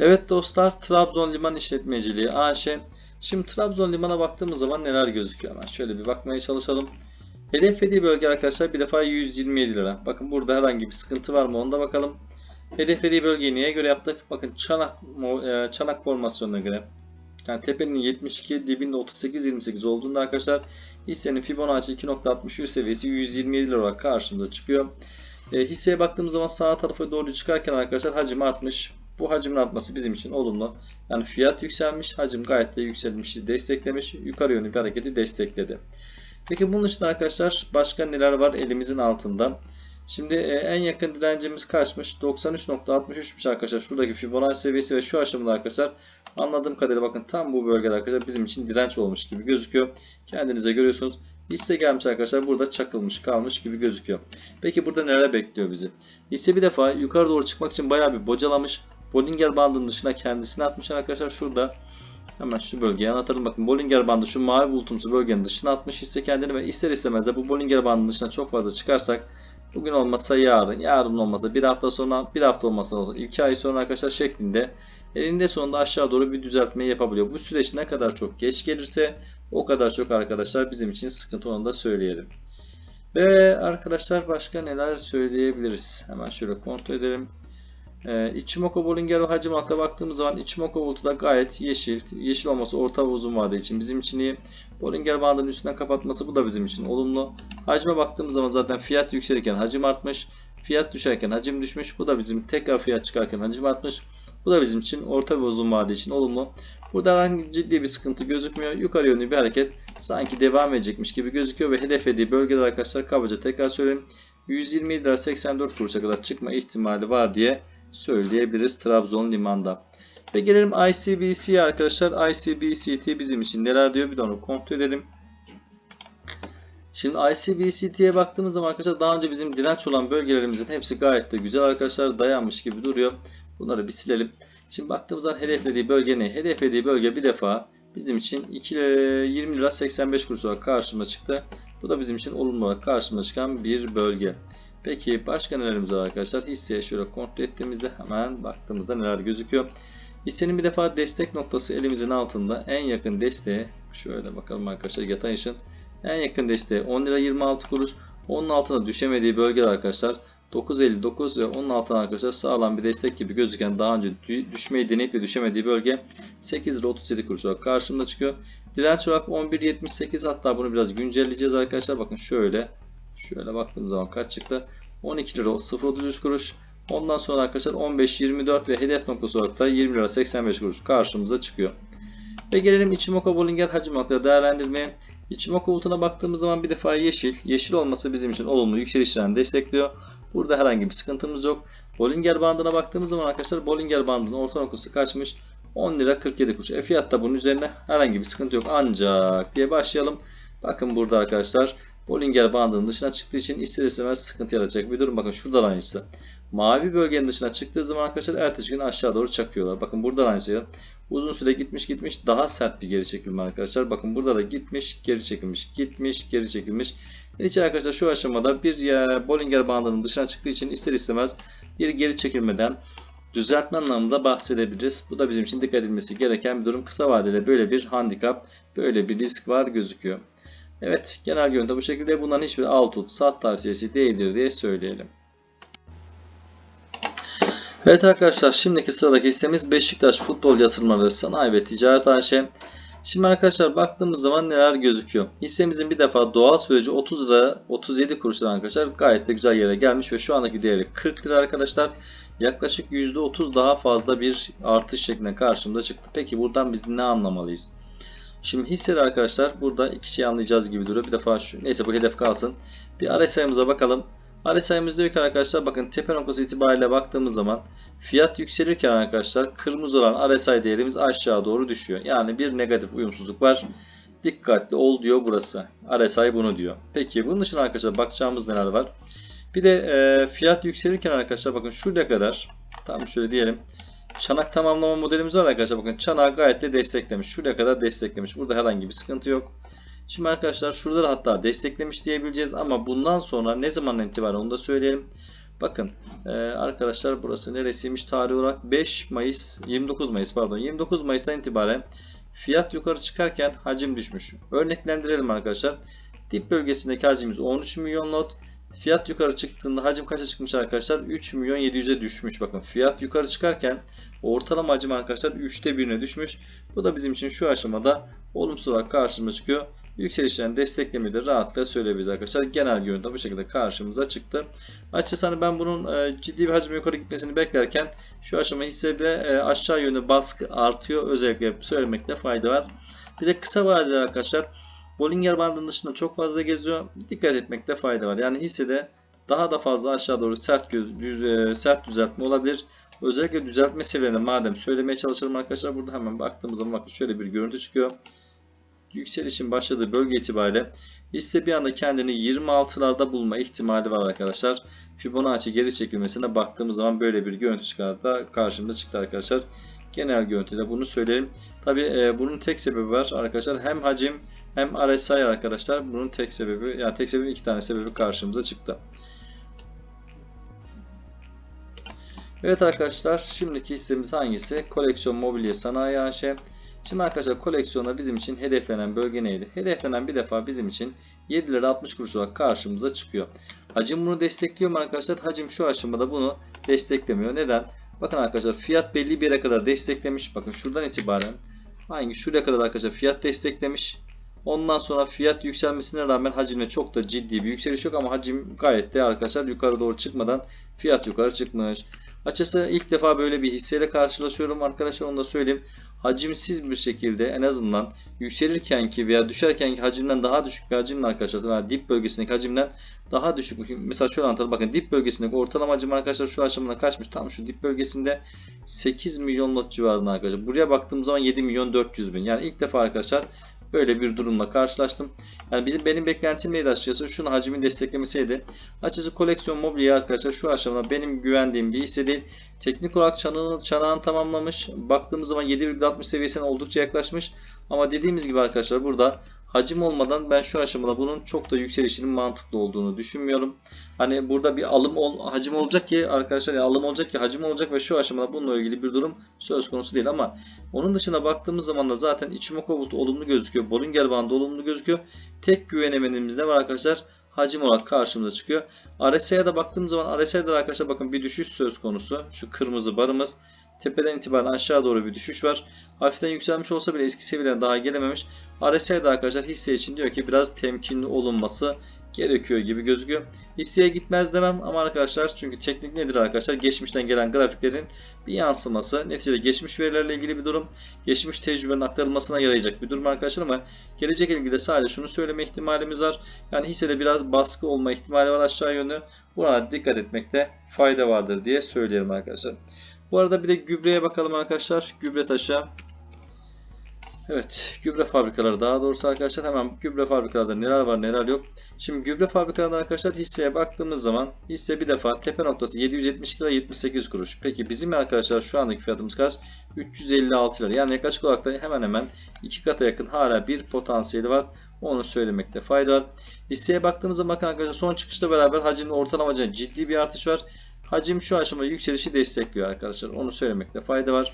Evet dostlar Trabzon Liman İşletmeciliği AŞ. Şimdi Trabzon Liman'a baktığımız zaman neler gözüküyor hemen şöyle bir bakmaya çalışalım. Hedeflediği bölge arkadaşlar bir defa 127 lira. Bakın burada herhangi bir sıkıntı var mı onu da bakalım. Hedeflediği bölgeyi neye göre yaptık? Bakın çanak e, çanak formasyonuna göre. Yani tepenin 72, dibinde 38-28 olduğunda arkadaşlar hissenin Fibonacci 2.61 seviyesi 127 lira olarak karşımıza çıkıyor. E, hisseye baktığımız zaman sağ tarafa doğru çıkarken arkadaşlar hacim artmış. Bu hacmin artması bizim için olumlu. Yani fiyat yükselmiş, hacim gayet de yükselmiş, desteklemiş, yukarı yönlü bir hareketi destekledi. Peki bunun dışında arkadaşlar başka neler var elimizin altında? Şimdi e, en yakın direncimiz kaçmış? 93.63'müş arkadaşlar. Şuradaki Fibonacci seviyesi ve şu aşamada arkadaşlar anladığım kadarıyla bakın tam bu bölgede arkadaşlar bizim için direnç olmuş gibi gözüküyor. Kendinize görüyorsunuz. Hisse gelmiş arkadaşlar burada çakılmış kalmış gibi gözüküyor. Peki burada neler bekliyor bizi? Hisse bir defa yukarı doğru çıkmak için bayağı bir bocalamış. Bollinger bandının dışına kendisini atmış arkadaşlar. Şurada hemen şu bölgeye anlatalım. Bakın Bollinger bandı şu mavi bulutumsu bölgenin dışına atmış hisse kendini ve ister istemez de bu Bollinger bandının dışına çok fazla çıkarsak bugün olmasa yarın, yarın olmasa bir hafta sonra, bir hafta olmasa iki ay sonra arkadaşlar şeklinde elinde sonunda aşağı doğru bir düzeltme yapabiliyor. Bu süreç ne kadar çok geç gelirse o kadar çok arkadaşlar bizim için sıkıntı onu da söyleyelim. Ve arkadaşlar başka neler söyleyebiliriz? Hemen şöyle kontrol edelim. Ee, Ichimoku Bollinger hacim hakkında baktığımız zaman Ichimoku Bulut'u da gayet yeşil. Yeşil olması orta ve uzun vade için bizim için iyi. Bollinger bandının üstünden kapatması bu da bizim için olumlu. Hacme baktığımız zaman zaten fiyat yükselirken hacim artmış. Fiyat düşerken hacim düşmüş. Bu da bizim tekrar fiyat çıkarken hacim artmış. Bu da bizim için orta ve uzun vade için olumlu. Burada herhangi ciddi bir sıkıntı gözükmüyor. Yukarı yönlü bir hareket sanki devam edecekmiş gibi gözüküyor ve hedeflediği bölgeler arkadaşlar kabaca tekrar söyleyeyim. 127 lira 84 kuruşa kadar çıkma ihtimali var diye söyleyebiliriz Trabzon limanda. Ve gelelim ICBC'ye arkadaşlar. ICBCT bizim için neler diyor bir de onu kontrol edelim. Şimdi ICBCT'ye baktığımız zaman arkadaşlar daha önce bizim direnç olan bölgelerimizin hepsi gayet de güzel arkadaşlar dayanmış gibi duruyor. Bunları bir silelim. Şimdi baktığımız zaman hedeflediği bölge ne? Hedeflediği bölge bir defa bizim için 2 lira, 20 lira 85 kuruş olarak karşımıza çıktı. Bu da bizim için olumlu olarak karşımıza çıkan bir bölge. Peki başka nelerimiz var arkadaşlar? Hisseye şöyle kontrol ettiğimizde hemen baktığımızda neler gözüküyor. Hissenin bir defa destek noktası elimizin altında. En yakın desteğe şöyle bakalım arkadaşlar yatay ışın. En yakın desteği 10 lira 26 kuruş. Onun altına düşemediği bölgeler arkadaşlar 9.59 ve onun altına arkadaşlar sağlam bir destek gibi gözüken daha önce düşmeyi deneyip de düşemediği bölge 8 lira 37 kuruş olarak karşımda çıkıyor. Direnç olarak 11.78 hatta bunu biraz güncelleyeceğiz arkadaşlar. Bakın şöyle şöyle baktığımız zaman kaç çıktı? 12 lira 0.33 kuruş. Ondan sonra arkadaşlar 15.24 ve hedef noktası olarak da 20 lira 85 kuruş karşımıza çıkıyor. Ve gelelim Ichimoku Bollinger hacim hakkında değerlendirmeye. Ichimoku bulutuna baktığımız zaman bir defa yeşil. Yeşil olması bizim için olumlu yükselişlerini destekliyor. Burada herhangi bir sıkıntımız yok. Bollinger bandına baktığımız zaman arkadaşlar Bollinger bandının orta noktası kaçmış? 10 lira 47 kuruş. E fiyatta bunun üzerine herhangi bir sıkıntı yok. Ancak diye başlayalım. Bakın burada arkadaşlar Bollinger bandının dışına çıktığı için ister istemez sıkıntı yaratacak bir durum. Bakın şuradan aynısı. Mavi bölgenin dışına çıktığı zaman arkadaşlar ertesi gün aşağı doğru çakıyorlar. Bakın buradan aynısı. Uzun süre gitmiş gitmiş daha sert bir geri çekilme arkadaşlar. Bakın burada da gitmiş geri çekilmiş gitmiş geri çekilmiş. Netice arkadaşlar şu aşamada bir Bollinger bandının dışına çıktığı için ister istemez bir geri çekilmeden düzeltme anlamında bahsedebiliriz. Bu da bizim için dikkat edilmesi gereken bir durum. Kısa vadede böyle bir handikap, böyle bir risk var gözüküyor. Evet genel görüntü bu şekilde. Bunların hiçbir alt tut sat tavsiyesi değildir diye söyleyelim. Evet arkadaşlar şimdiki sıradaki hissemiz Beşiktaş Futbol Yatırımları Sanayi ve Ticaret AŞ. Şimdi arkadaşlar baktığımız zaman neler gözüküyor. Hissemizin bir defa doğal süreci 30 lira 37 kuruştan arkadaşlar gayet de güzel yere gelmiş ve şu andaki değeri 40 lira arkadaşlar. Yaklaşık %30 daha fazla bir artış şeklinde karşımıza çıktı. Peki buradan biz ne anlamalıyız? Şimdi hisseler arkadaşlar burada iki şey anlayacağız gibi duruyor. Bir defa şu neyse bu hedef kalsın. Bir RSI'mize bakalım. RSI'miz diyor ki arkadaşlar bakın tepe noktası itibariyle baktığımız zaman fiyat yükselirken arkadaşlar kırmızı olan RSI değerimiz aşağı doğru düşüyor. Yani bir negatif uyumsuzluk var. Dikkatli ol diyor burası. RSI bunu diyor. Peki bunun dışında arkadaşlar bakacağımız neler var? Bir de e, fiyat yükselirken arkadaşlar bakın şuraya kadar tam şöyle diyelim. Çanak tamamlama modelimiz var arkadaşlar. Bakın çanağı gayet de desteklemiş. Şuraya kadar desteklemiş. Burada herhangi bir sıkıntı yok. Şimdi arkadaşlar şurada da hatta desteklemiş diyebileceğiz ama bundan sonra ne zaman itibaren onu da söyleyelim. Bakın e, arkadaşlar burası neresiymiş tarih olarak 5 Mayıs 29 Mayıs pardon 29 Mayıs'tan itibaren fiyat yukarı çıkarken hacim düşmüş. Örneklendirelim arkadaşlar. Dip bölgesindeki hacimimiz 13 milyon lot. Fiyat yukarı çıktığında hacim kaça çıkmış arkadaşlar? 3 milyon 700'e düşmüş. Bakın fiyat yukarı çıkarken ortalama hacim arkadaşlar 3'te 1'ine düşmüş. Bu da bizim için şu aşamada olumsuz olarak karşımıza çıkıyor. Yükselişlerini desteklemeyi de rahatlıkla söyleyebiliriz arkadaşlar. Genel görüntü bu şekilde karşımıza çıktı. Açıkçası hani ben bunun e, ciddi bir hacim yukarı gitmesini beklerken şu aşama hisse bile e, aşağı yönlü baskı artıyor. Özellikle söylemekte fayda var. Bir de kısa vadeli arkadaşlar Bollinger bandının dışında çok fazla geziyor. Dikkat etmekte fayda var. Yani hissede daha da fazla aşağı doğru sert düz, e, sert düzeltme olabilir. Özellikle düzeltme seviyelerinde madem söylemeye çalışalım arkadaşlar burada hemen baktığımız zaman bakın şöyle bir görüntü çıkıyor. Yükselişin başladığı bölge itibariyle hisse bir anda kendini 26'larda bulma ihtimali var arkadaşlar. Fibonacci geri çekilmesine baktığımız zaman böyle bir görüntü çıkardı karşımıza çıktı arkadaşlar. Genel görüntüde bunu söyleyelim. Tabi e, bunun tek sebebi var arkadaşlar. Hem hacim hem RSI arkadaşlar. Bunun tek sebebi yani tek sebebi iki tane sebebi karşımıza çıktı. Evet arkadaşlar şimdiki hissemiz hangisi? Koleksiyon Mobilya Sanayi AŞ. Şimdi arkadaşlar koleksiyona bizim için hedeflenen bölge neydi? Hedeflenen bir defa bizim için 7 lira 60 kuruş olarak karşımıza çıkıyor. Hacim bunu destekliyor mu arkadaşlar? Hacim şu aşamada bunu desteklemiyor. Neden? Bakın arkadaşlar fiyat belli bir yere kadar desteklemiş. Bakın şuradan itibaren hangi şuraya kadar arkadaşlar fiyat desteklemiş. Ondan sonra fiyat yükselmesine rağmen hacimde çok da ciddi bir yükseliş yok ama hacim gayet de arkadaşlar yukarı doğru çıkmadan fiyat yukarı çıkmış. Açıkçası ilk defa böyle bir hisseyle karşılaşıyorum arkadaşlar onu da söyleyeyim. Hacimsiz bir şekilde en azından yükselirkenki veya düşerkenki hacimden daha düşük bir hacimle arkadaşlar veya dip bölgesindeki hacimden daha düşük. Mesela şöyle anlatalım bakın dip bölgesindeki ortalama hacim arkadaşlar şu aşamada kaçmış? Tam şu dip bölgesinde 8 milyon lot civarında arkadaşlar. Buraya baktığımız zaman 7 milyon 400 bin. Yani ilk defa arkadaşlar böyle bir durumla karşılaştım. Yani bizim benim beklentim neydi açıkçası? Şunu hacmin desteklemesiydi. Açıkçası koleksiyon mobilya arkadaşlar şu aşamada benim güvendiğim bir hisse değil. Teknik olarak çanağını, çanağını tamamlamış. Baktığımız zaman 7,60 seviyesine oldukça yaklaşmış. Ama dediğimiz gibi arkadaşlar burada hacim olmadan ben şu aşamada bunun çok da yükselişinin mantıklı olduğunu düşünmüyorum. Hani burada bir alım ol, hacim olacak ki arkadaşlar yani alım olacak ki hacim olacak ve şu aşamada bununla ilgili bir durum söz konusu değil ama onun dışına baktığımız zaman da zaten Ichimoku olumlu gözüküyor. Bollinger bandı olumlu gözüküyor. Tek güvenemenimiz ne var arkadaşlar? Hacim olarak karşımıza çıkıyor. RSI'ye de baktığımız zaman RSI'de arkadaşlar bakın bir düşüş söz konusu. Şu kırmızı barımız. Tepeden itibaren aşağı doğru bir düşüş var. Hafiften yükselmiş olsa bile eski seviyelere daha gelememiş. RSI'de arkadaşlar hisse için diyor ki biraz temkinli olunması gerekiyor gibi gözüküyor. Hisseye gitmez demem ama arkadaşlar çünkü teknik nedir arkadaşlar? Geçmişten gelen grafiklerin bir yansıması. Neticede geçmiş verilerle ilgili bir durum. Geçmiş tecrübenin aktarılmasına yarayacak bir durum arkadaşlar ama gelecek ilgili sadece şunu söyleme ihtimalimiz var. Yani hissede biraz baskı olma ihtimali var aşağı yönlü. Buna dikkat etmekte fayda vardır diye söyleyelim arkadaşlar. Bu arada bir de gübreye bakalım arkadaşlar. Gübre taşı. Evet, gübre fabrikaları daha doğrusu arkadaşlar hemen gübre fabrikalarda neler var neler yok. Şimdi gübre fabrikalarında arkadaşlar hisseye baktığımız zaman hisse bir defa tepe noktası 770 lira 78 kuruş. Peki bizim arkadaşlar şu andaki fiyatımız kaç? 356 lira. Yani yaklaşık olarak da hemen hemen iki kata yakın hala bir potansiyeli var. Onu söylemekte fayda var. Hisseye baktığımız zaman arkadaşlar son çıkışla beraber hacimli ortalamaca ciddi bir artış var. Hacim şu aşamada yükselişi destekliyor arkadaşlar. Onu söylemekte fayda var.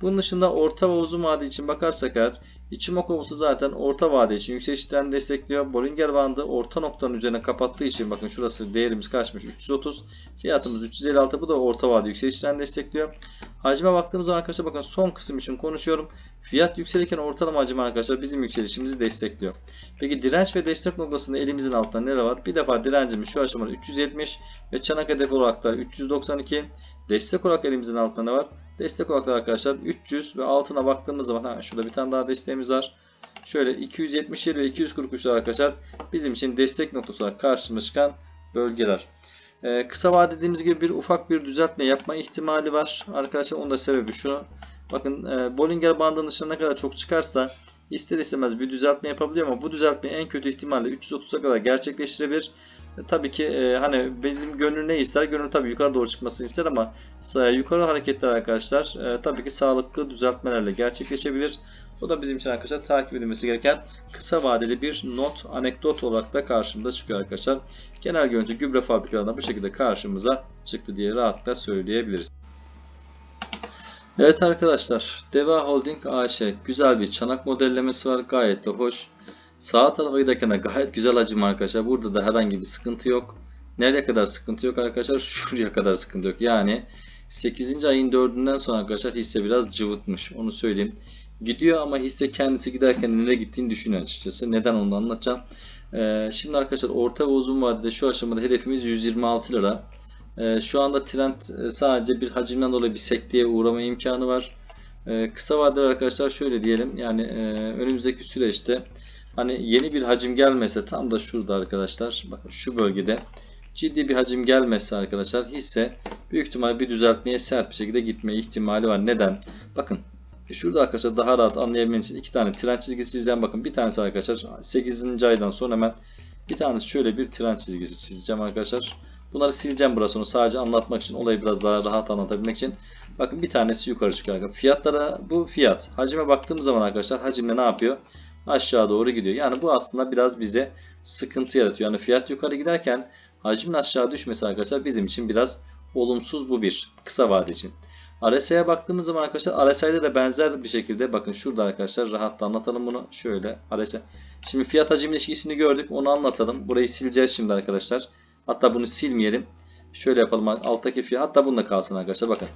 Bunun dışında orta ve uzun vade için bakarsak eğer Ichimoku bulutu zaten orta vade için yükseliş trendini destekliyor. Bollinger bandı orta noktanın üzerine kapattığı için bakın şurası değerimiz kaçmış 330. Fiyatımız 356 bu da orta vade yükseliş trendini destekliyor. Hacime baktığımız zaman arkadaşlar bakın son kısım için konuşuyorum. Fiyat yükselirken ortalama hacim arkadaşlar bizim yükselişimizi destekliyor. Peki direnç ve destek noktasında elimizin altında neler var? Bir defa direncimiz şu aşamada 370 ve çanak hedef olarak da 392. Destek olarak elimizin altında ne var? Destek olarak da arkadaşlar 300 ve altına baktığımız zaman ha, şurada bir tane daha desteğimiz var. Şöyle 277 ve 243 arkadaşlar bizim için destek noktası olarak karşımıza çıkan bölgeler. Ee, kısa vadede dediğimiz gibi bir ufak bir düzeltme yapma ihtimali var. Arkadaşlar onun da sebebi şu. Bakın e, Bollinger bandının dışına ne kadar çok çıkarsa ister istemez bir düzeltme yapabiliyor ama bu düzeltme en kötü ihtimalle 330'a kadar gerçekleştirebilir. Tabii ki e, hani bizim gönül ne ister? Gönül tabii yukarı doğru çıkmasını ister ama e, yukarı hareketler arkadaşlar e, tabii ki sağlıklı düzeltmelerle gerçekleşebilir. Bu da bizim için arkadaşlar takip edilmesi gereken kısa vadeli bir not, anekdot olarak da karşımıza çıkıyor arkadaşlar. Genel görüntü gübre fabrikalarında bu şekilde karşımıza çıktı diye rahatla söyleyebiliriz. Evet arkadaşlar, Deva Holding AŞ güzel bir çanak modellemesi var. Gayet de hoş. Sağ tarafa giderken de gayet güzel hacim arkadaşlar. Burada da herhangi bir sıkıntı yok. Nereye kadar sıkıntı yok arkadaşlar? Şuraya kadar sıkıntı yok. Yani 8. ayın 4'ünden sonra arkadaşlar hisse biraz cıvıtmış. Onu söyleyeyim. Gidiyor ama hisse kendisi giderken nereye gittiğini düşünüyor açıkçası. Neden onu anlatacağım. Ee, şimdi arkadaşlar orta ve uzun vadede şu aşamada hedefimiz 126 lira. Ee, şu anda trend e, sadece bir hacimden dolayı bir sekteye uğrama imkanı var. Ee, kısa vadede arkadaşlar şöyle diyelim yani e, önümüzdeki süreçte hani yeni bir hacim gelmese tam da şurada arkadaşlar bakın şu bölgede ciddi bir hacim gelmezse arkadaşlar hisse büyük ihtimal bir düzeltmeye sert bir şekilde gitme ihtimali var. Neden? Bakın şurada arkadaşlar daha rahat anlayabilmeniz için iki tane trend çizgisi çizeceğim. Bakın bir tanesi arkadaşlar 8. aydan sonra hemen bir tanesi şöyle bir trend çizgisi çizeceğim arkadaşlar. Bunları sileceğim burası onu sadece anlatmak için olayı biraz daha rahat anlatabilmek için. Bakın bir tanesi yukarı çıkıyor arkadaşlar. Fiyatlara bu fiyat. Hacime baktığımız zaman arkadaşlar hacimle ne yapıyor? Aşağı doğru gidiyor. Yani bu aslında biraz bize sıkıntı yaratıyor. Yani fiyat yukarı giderken hacmin aşağı düşmesi arkadaşlar bizim için biraz olumsuz bu bir kısa vade için. RSI'ye baktığımız zaman arkadaşlar RSI'de de benzer bir şekilde bakın şurada arkadaşlar rahatla anlatalım bunu. Şöyle RSI. Şimdi fiyat hacim ilişkisini gördük onu anlatalım. Burayı sileceğiz şimdi arkadaşlar. Hatta bunu silmeyelim. Şöyle yapalım alttaki fiyat hatta bununla kalsın arkadaşlar bakın.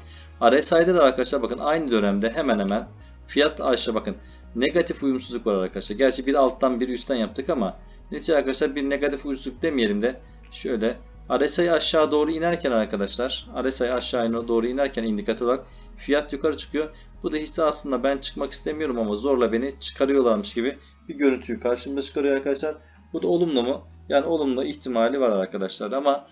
RSI'de de arkadaşlar bakın aynı dönemde hemen hemen fiyat aşağı bakın. Negatif uyumsuzluk var arkadaşlar. Gerçi bir alttan bir üstten yaptık ama netice arkadaşlar bir negatif uyumsuzluk demeyelim de şöyle RSI aşağı doğru inerken arkadaşlar RSI aşağı doğru inerken indikatör olarak fiyat yukarı çıkıyor. Bu da hisse aslında ben çıkmak istemiyorum ama zorla beni çıkarıyorlarmış gibi bir görüntüyü karşımda çıkarıyor arkadaşlar. Bu da olumlu mu? Yani olumlu ihtimali var arkadaşlar ama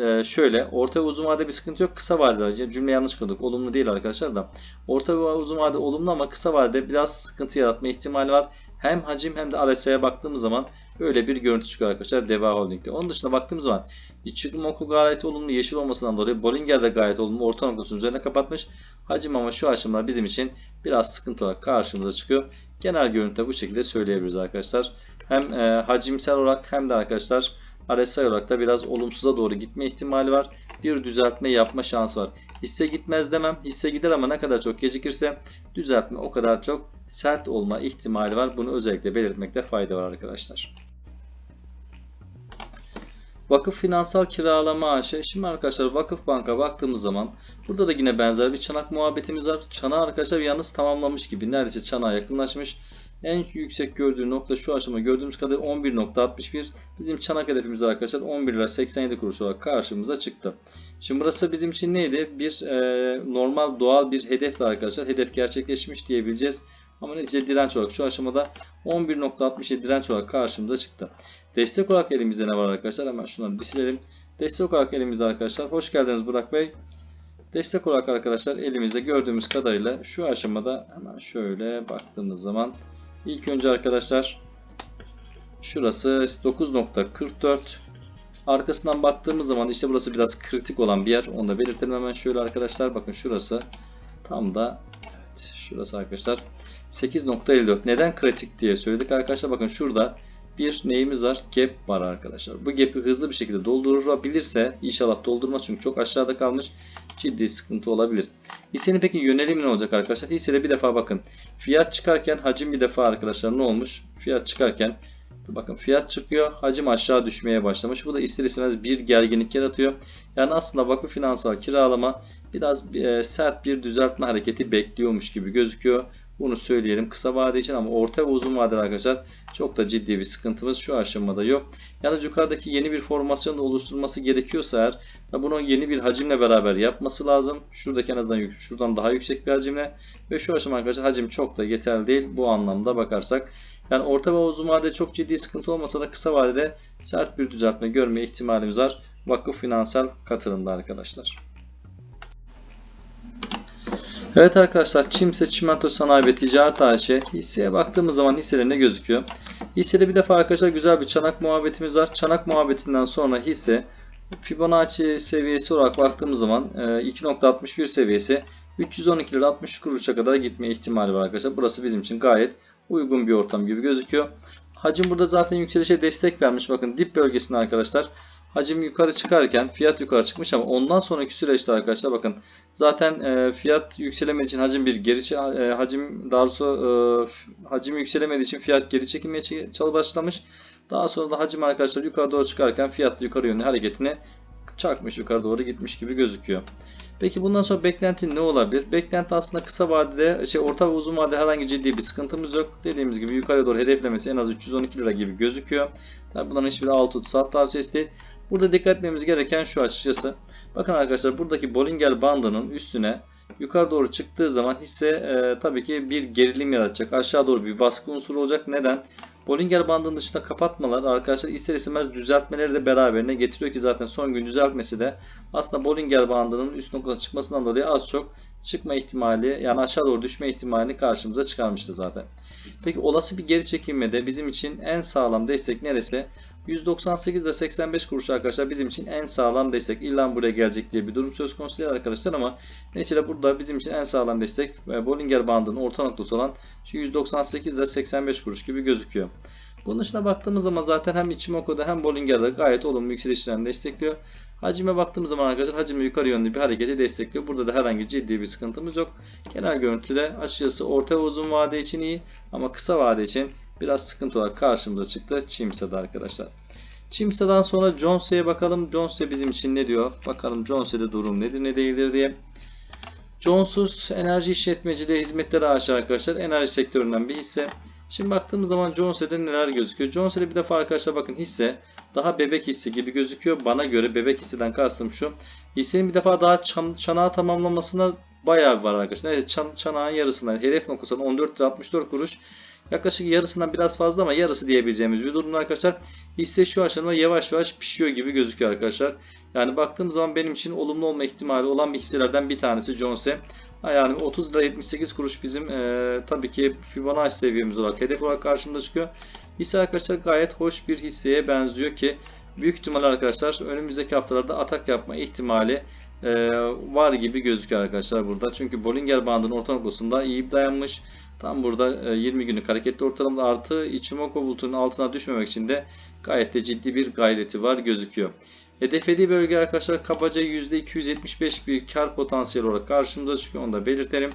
e, şöyle orta ve uzun vadede bir sıkıntı yok. Kısa vadede cümle yanlış kurduk. Olumlu değil arkadaşlar da. Orta ve uzun vadede olumlu ama kısa vadede biraz sıkıntı yaratma ihtimali var. Hem hacim hem de RSI'ye baktığımız zaman öyle bir görüntü çıkıyor arkadaşlar Deva Holding'de. Onun dışında baktığımız zaman çıkım oku gayet olumlu yeşil olmasından dolayı Bollinger de gayet olumlu orta noktasının üzerine kapatmış. Hacim ama şu aşamada bizim için biraz sıkıntı olarak karşımıza çıkıyor. Genel görüntüde bu şekilde söyleyebiliriz arkadaşlar. Hem e, hacimsel olarak hem de arkadaşlar RSI olarak da biraz olumsuza doğru gitme ihtimali var. Bir düzeltme yapma şansı var. Hisse gitmez demem. Hisse gider ama ne kadar çok gecikirse düzeltme o kadar çok sert olma ihtimali var. Bunu özellikle belirtmekte fayda var arkadaşlar. Vakıf Finansal Kiralama AŞ. Şimdi arkadaşlar Vakıf Bank'a baktığımız zaman burada da yine benzer bir çanak muhabbetimiz var. Çanağı arkadaşlar yalnız tamamlamış gibi. Neredeyse çanağa yakınlaşmış. En yüksek gördüğü nokta şu aşama gördüğümüz kadar 11.61. Bizim çanak hedefimiz arkadaşlar 11 lira 87 kuruş olarak karşımıza çıktı. Şimdi burası bizim için neydi? Bir e, normal doğal bir hedefti arkadaşlar. Hedef gerçekleşmiş diyebileceğiz. Ama netice direnç olarak şu aşamada 11.67 direnç olarak karşımıza çıktı. Destek olarak elimizde ne var arkadaşlar? Hemen şunları bir silelim. Destek olarak elimizde arkadaşlar. Hoş geldiniz Burak Bey. Destek olarak arkadaşlar elimizde gördüğümüz kadarıyla şu aşamada hemen şöyle baktığımız zaman ilk önce arkadaşlar şurası 9.44 arkasından baktığımız zaman işte burası biraz kritik olan bir yer. Onu da belirtelim hemen şöyle arkadaşlar. Bakın şurası tam da evet, şurası arkadaşlar 8.54. Neden kritik diye söyledik arkadaşlar. Bakın şurada bir neyimiz var? Gap var arkadaşlar. Bu gap'i hızlı bir şekilde doldurabilirse inşallah doldurmaz çünkü çok aşağıda kalmış. Ciddi sıkıntı olabilir. Hissenin peki yönelimi ne olacak arkadaşlar? Hissede bir defa bakın. Fiyat çıkarken hacim bir defa arkadaşlar ne olmuş? Fiyat çıkarken Bakın fiyat çıkıyor. Hacim aşağı düşmeye başlamış. Bu da ister istemez bir gerginlik yaratıyor. Yani aslında vakıf finansal kiralama biraz e, sert bir düzeltme hareketi bekliyormuş gibi gözüküyor. Bunu söyleyelim kısa vade için ama orta ve uzun vadeli arkadaşlar çok da ciddi bir sıkıntımız şu aşamada yok. Yalnız yukarıdaki yeni bir formasyon da oluşturması gerekiyorsa eğer bunu yeni bir hacimle beraber yapması lazım. Şuradaki en azından şuradan daha yüksek bir hacimle ve şu aşama arkadaşlar hacim çok da yeterli değil bu anlamda bakarsak. Yani orta ve uzun vadede çok ciddi sıkıntı olmasa da kısa vadede sert bir düzeltme görme ihtimalimiz var. Vakıf finansal katılımda arkadaşlar. Evet arkadaşlar Çimse Çimento Sanayi ve Ticaret AŞ hisseye baktığımız zaman hissede ne gözüküyor? Hissede bir defa arkadaşlar güzel bir çanak muhabbetimiz var. Çanak muhabbetinden sonra hisse Fibonacci seviyesi olarak baktığımız zaman 2.61 seviyesi 312 lira 60 kuruşa kadar gitme ihtimali var arkadaşlar. Burası bizim için gayet uygun bir ortam gibi gözüküyor. Hacim burada zaten yükselişe destek vermiş. Bakın dip bölgesinde arkadaşlar. Hacim yukarı çıkarken fiyat yukarı çıkmış ama ondan sonraki süreçte arkadaşlar bakın zaten e, fiyat yükselemediği için hacim bir geri e, hacim doğrusu e, hacim yükselemediği için fiyat geri çekilmeye çalı başlamış. Daha sonra da hacim arkadaşlar yukarı doğru çıkarken fiyat yukarı yönlü hareketini çarpmış yukarı doğru gitmiş gibi gözüküyor. Peki bundan sonra beklenti ne olabilir? Beklenti aslında kısa vadede, şey orta ve uzun vadede herhangi ciddi bir sıkıntımız yok. Dediğimiz gibi yukarı doğru hedeflemesi en az 312 lira gibi gözüküyor. Tabi bunların hiçbiri alt tut tavsiyesi değil. Burada dikkat etmemiz gereken şu açıkçası. Bakın arkadaşlar buradaki Bollinger bandının üstüne yukarı doğru çıktığı zaman hisse e, tabii ki bir gerilim yaratacak. Aşağı doğru bir baskı unsuru olacak. Neden? Bollinger bandının dışında kapatmalar arkadaşlar ister istemez düzeltmeleri de beraberine getiriyor ki zaten son gün düzeltmesi de aslında Bollinger bandının üst noktasına çıkmasından dolayı az çok çıkma ihtimali yani aşağı doğru düşme ihtimalini karşımıza çıkarmıştı zaten. Peki olası bir geri çekilmede bizim için en sağlam destek neresi? 198 ile 85 kuruş arkadaşlar bizim için en sağlam destek. İlla buraya gelecek diye bir durum söz konusu değil arkadaşlar ama neticede burada bizim için en sağlam destek Bollinger bandının orta noktası olan şu 198 ile 85 kuruş gibi gözüküyor. Bunun dışına baktığımız zaman zaten hem Ichimoku'da hem Bollinger'da gayet olumlu yükselişlerini destekliyor. Hacime baktığımız zaman arkadaşlar hacmi yukarı yönlü bir hareketi destekliyor. Burada da herhangi ciddi bir sıkıntımız yok. Genel görüntüde açıkçası orta ve uzun vade için iyi ama kısa vade için biraz sıkıntı olarak karşımıza çıktı Çimsa'da arkadaşlar. Çimsa'dan sonra Jones'e bakalım. Jones'e bizim için ne diyor? Bakalım Jones'e durum nedir ne değildir diye. Jones'uz enerji işletmeciliği hizmetleri ağaç arkadaşlar. Enerji sektöründen bir hisse. Şimdi baktığımız zaman Jones'e neler gözüküyor? Jones'e bir defa arkadaşlar bakın hisse daha bebek hisse gibi gözüküyor. Bana göre bebek hisseden kastım şu. Hissenin bir defa daha çan, çanağı tamamlamasına bayağı var arkadaşlar. Evet çan, çanağın yarısına hedef noktasına 14 lira 64 kuruş. Yaklaşık yarısından biraz fazla ama yarısı diyebileceğimiz bir durumda arkadaşlar. Hisse şu aşamada yavaş yavaş pişiyor gibi gözüküyor arkadaşlar. Yani baktığım zaman benim için olumlu olma ihtimali olan bir hisselerden bir tanesi Jones'e. Yani 30 lira 78 kuruş bizim e, tabii ki Fibonacci seviyemiz olarak hedef olarak karşımıza çıkıyor. Hisse arkadaşlar gayet hoş bir hisseye benziyor ki büyük ihtimal arkadaşlar önümüzdeki haftalarda atak yapma ihtimali e, var gibi gözüküyor arkadaşlar burada. Çünkü Bollinger bandının orta noktasında iyi dayanmış. Tam burada e, 20 günlük hareketli ortalamada artı Ichimoku bulutunun altına düşmemek için de gayet de ciddi bir gayreti var gözüküyor. Hedeflediği bölge arkadaşlar kabaca %275 bir kar potansiyeli olarak karşımıza çıkıyor. Onu da belirtelim.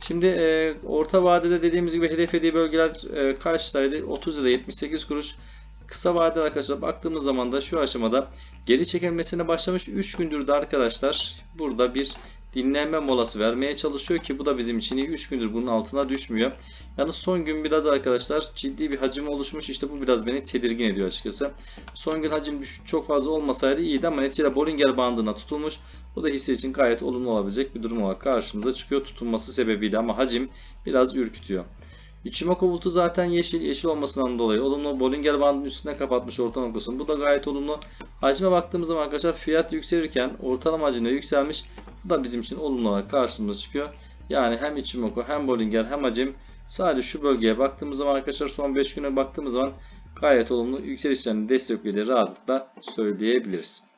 Şimdi e, orta vadede dediğimiz gibi hedeflediği bölgeler e, kaçtaydı? 30 lira 78 kuruş. Kısa vadede arkadaşlar baktığımız zaman da şu aşamada geri çekilmesine başlamış 3 gündür de arkadaşlar burada bir dinlenme molası vermeye çalışıyor ki bu da bizim için iyi. 3 gündür bunun altına düşmüyor. Yalnız son gün biraz arkadaşlar ciddi bir hacim oluşmuş. İşte bu biraz beni tedirgin ediyor açıkçası. Son gün hacim çok fazla olmasaydı iyiydi ama neticede Bollinger bandına tutulmuş. Bu da hisse için gayet olumlu olabilecek bir durum olarak karşımıza çıkıyor tutulması sebebiyle ama hacim biraz ürkütüyor. Ichimoku bulutu zaten yeşil, yeşil olmasından dolayı olumlu. Bollinger bandının üstüne kapatmış orta noktasını. Bu da gayet olumlu. Hacime baktığımız zaman arkadaşlar fiyat yükselirken ortalama hacimde yükselmiş. Bu da bizim için olumlu olarak karşımıza çıkıyor. Yani hem Ichimoku hem Bollinger hem hacim sadece şu bölgeye baktığımız zaman arkadaşlar son 5 güne baktığımız zaman gayet olumlu yükselişlerini desteklediği rahatlıkla söyleyebiliriz.